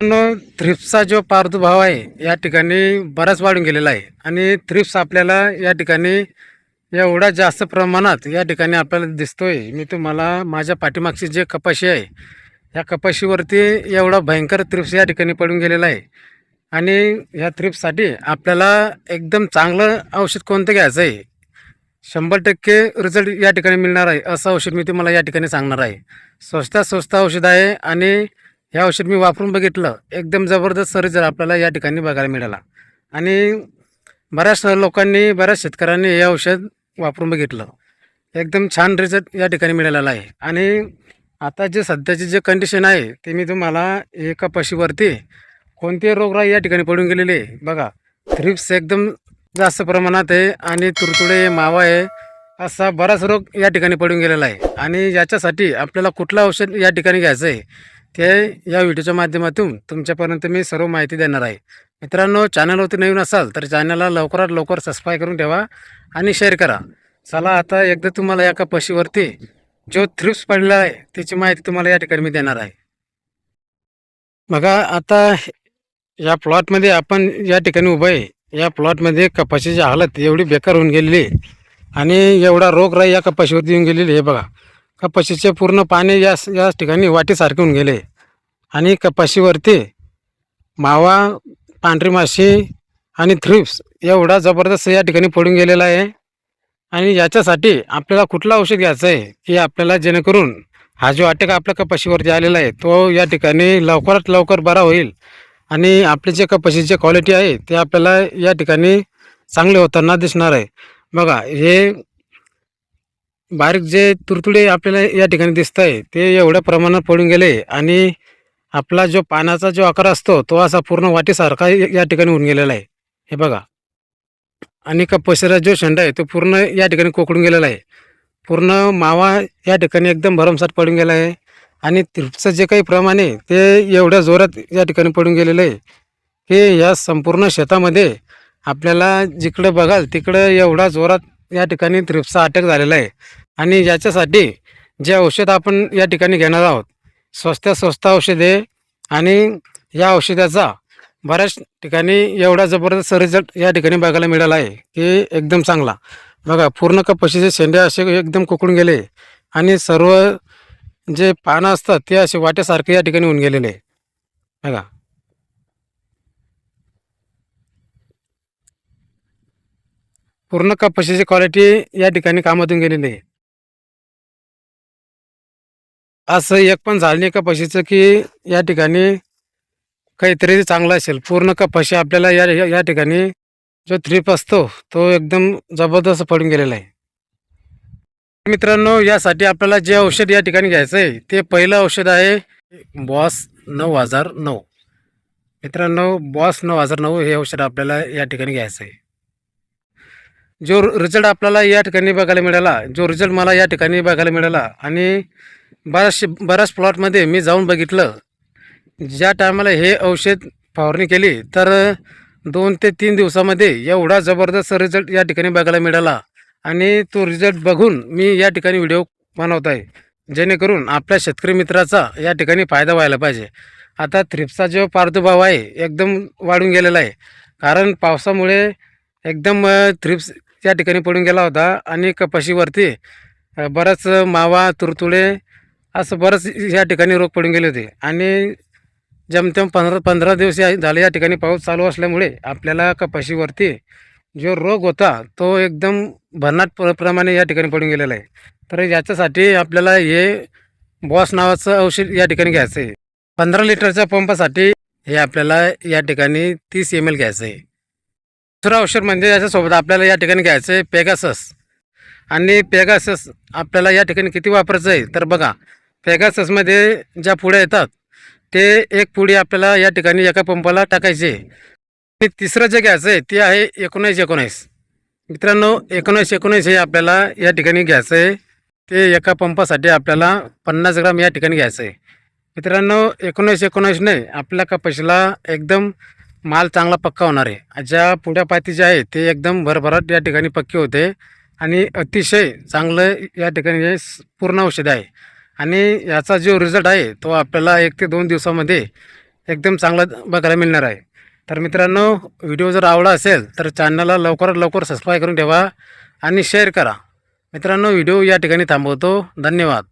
थ्रिप्सचा जो प्रादुर्भाव आहे या ठिकाणी बराच वाढून गेलेला आहे. आणि थ्रिप्स आपल्याला या ठिकाणी एवढा जास्त प्रमाणात या ठिकाणी आपल्याला दिसतोय. मी तुम्हाला माझ्या पाठीमागची जे कपाशी आहे या कपाशीवरती एवढा भयंकर थ्रिप्स या ठिकाणी पडून गेलेला आहे. आणि ह्या थ्रिप्ससाठी आपल्याला एकदम चांगलं औषध कोणतं घ्यायचं आहे? शंभर टक्के रिझल्ट या ठिकाणी मिळणार आहे असं औषध मी तुम्हाला या ठिकाणी सांगणार आहे. स्वस्तात स्वस्त औषध आहे आणि हे औषध मी वापरून बघितलं. एकदम जबरदस्त रिझल्ट आपल्याला या ठिकाणी बघायला मिळाला. आणि बऱ्याच लोकांनी बऱ्याच शेतकऱ्यांनी हे औषध वापरून बघितलं. एकदम छान रिझल्ट या ठिकाणी मिळालेला आहे. आणि आता जे सध्याचे जे कंडिशन आहे ते मी तुम्हाला एका पशीवरती कोणते रोगराई या ठिकाणी पडून गेलेले आहे बघा. थ्रिप्स एकदम जास्त प्रमाणात आहे आणि तुरतुडे मावा आहे असा बराच रोग या ठिकाणी पडून गेलेला आहे. आणि याच्यासाठी आपल्याला कुठलं औषध या ठिकाणी घ्यायचं आहे? ते या व्हिडिओच्या माध्यमातून तुमच्यापर्यंत मी सर्व माहिती देणार आहे. मित्रांनो चॅनलवरती नवीन असाल तर चॅनलला लवकरात लवकर सबस्क्राईब करून ठेवा आणि शेअर करा. चला आता एकदा तुम्हाला एका पशीवरती जो थ्रिप्स पडला आहे त्याची माहिती तुम्हाला या ठिकाणी मी देणार आहे. बघा आता या प्लॉटमध्ये आपण या ठिकाणी उभं आहे. या प्लॉटमध्ये कपाशीची हालत एवढी बेकार होऊन गेलेली आहे आणि एवढा रोगराई या कपाशीवरती येऊन गेलेली आहे. बघा कपाशीचे पूर्ण पाणी या या ठिकाणी वाटेसारखे होऊन गेले. आणि कपाशीवरती मावा पांढरी माशी आणि थ्रिप्स एवढा जबरदस्त या ठिकाणी पडून गेलेला आहे. आणि याच्यासाठी आपल्याला कुठलं औषध घ्यायचं आहे की आपल्याला जेणेकरून हा जो अटॅक आपल्या कपाशीवरती आलेला आहे तो या ठिकाणी लवकरात लवकर बरा होईल. आणि आपली जे कपाशीची क्वालिटी आहे ते आपल्याला या ठिकाणी चांगले होताना दिसणार आहे. बघा हे बारीक जे तुरतुडे आपल्याला या ठिकाणी दिसत आहे ते एवढ्या प्रमाणात पडून गेले आणि आपला जो पानाचा जो आकार असतो तो असा पूर्ण वाटीसारखा या ठिकाणी होऊन गेलेला आहे. हे बघा. आणि कपाशीचा जो शेंडा आहे तो पूर्ण या ठिकाणी कोकडून गेलेला आहे. पूर्ण मावा या ठिकाणी एकदम भरमसाठ पडून गेला आहे. आणि तिरपचं जे काही प्रमाण आहे ते एवढ्या जोरात या ठिकाणी पडून गेलेलं आहे. की या संपूर्ण शेतामध्ये आपल्याला जिकडं बघाल तिकडं एवढा जोरात या ठिकाणी त्रिपचा अटॅक झालेला आहे. आणि याच्यासाठी जे औषध आपण या ठिकाणी घेणार आहोत स्वस्तात स्वस्त औषध आहे आणि या औषधाचा बऱ्याच ठिकाणी एवढा जबरदस्त रिझल्ट या ठिकाणी बघायला मिळाला आहे की एकदम चांगला. बघा पूर्ण कपाशीचे शेंडे असे एकदम कुकळून गेले आणि सर्व जे पानं असतात ते असे वाट्यासारखे या ठिकाणी होऊन गेलेले आहे. बघा. पूर्ण कपाशीची क्वालिटी या ठिकाणी कामातून गेलेली आहे. असं एक पण झालं नाही कपाशीचं की या ठिकाणी काहीतरी चांगलं असेल. पूर्ण कपाशी आपल्याला या या- या ठिकाणी जो थ्रीप असतो तो एकदम जबरदस्त पडून गेलेला आहे. मित्रांनो यासाठी आपल्याला जे औषध या ठिकाणी घ्यायचं आहे ते पहिलं औषध आहे बॉस नऊ हजार नऊ. मित्रांनो बॉस नऊ हजार नऊ हे औषध आपल्याला या ठिकाणी घ्यायचं आहे जो रिझल्ट आपल्याला या ठिकाणी बघायला मिळाला जो रिझल्ट मला या ठिकाणी बघायला मिळाला आणि बऱ्याचशे बऱ्याच प्लॉटमध्ये मी जाऊन बघितलं. ज्या टायमाला हे औषध फवारणी केली तर दोन ते तीन दिवसामध्ये एवढा जबरदस्त रिझल्ट या ठिकाणी बघायला मिळाला. आणि तो रिझल्ट बघून मी या ठिकाणी व्हिडिओ बनवत आहे जेणेकरून आपल्या शेतकरी मित्राचा या ठिकाणी फायदा व्हायला पाहिजे. आता थ्रिप्सचा जो प्रादुर्भाव आहे एकदम वाढून गेलेला आहे. कारण पावसामुळे एकदम थ्रिप्स या ठिकाणी पडून गेला होता. आणि कपाशीवरती बरंच बराच मावा तुरतुडे असं बरंच या ठिकाणी रोग पडून गेले होते. आणि जमतेम पंधरा पंधरा दिवस या झाले या ठिकाणी पाऊस चालू असल्यामुळे आपल्याला कपाशीवरती जो रोग होता तो एकदम भन्नाट प्र प्रमाणे या ठिकाणी पडून गेलेला आहे. तर याच्यासाठी आपल्याला हे बॉस नावाचं औषध या ठिकाणी घ्यायचं आहे पंधरा लिटरच्या पंपासाठी हे आपल्याला या ठिकाणी तीस एम एल घ्यायचं आहे दुसरं औषध म्हणजे याच्यासोबत आपल्याला या ठिकाणी घ्यायचं आहे पेगासस आणि पेगासस आपल्याला या ठिकाणी किती वापरायचं आहे तर बघा पेगाससमध्ये ज्या पुढ्या येतात ते एक पुडी आपल्याला या ठिकाणी एका पंपाला टाकायची. आहे आणि तिसरं जे घ्यायचं आहे ते आहे एकोणीस एकोणीस. मित्रांनो एकोणीस एकोणीस हे आपल्याला या ठिकाणी घ्यायचं आहे ते एका पंपासाठी आपल्याला पन्नास ग्राम या ठिकाणी घ्यायचं आहे मित्रांनो एकोणीस एकोणीसने आपल्या कपाशीला एकदम माल चांगला पक्का होणार आहे. ज्या पुढ्या पाती जे आहे ते एकदम भरभराट या ठिकाणी पक्के होते. आणि अतिशय चांगलं या ठिकाणी हे पूर्ण औषध आहे. आणि याचा जो रिझल्ट आहे तो आपल्याला एक ते दोन दिवसामध्ये एकदम चांगला बघायला मिळणार आहे. तर मित्रांनो व्हिडिओ जर आवडला असेल तर चॅनलला लवकरात लवकर सबस्क्राईब करून ठेवा आणि शेअर करा. मित्रांनो व्हिडिओ या ठिकाणी थांबवतो. धन्यवाद.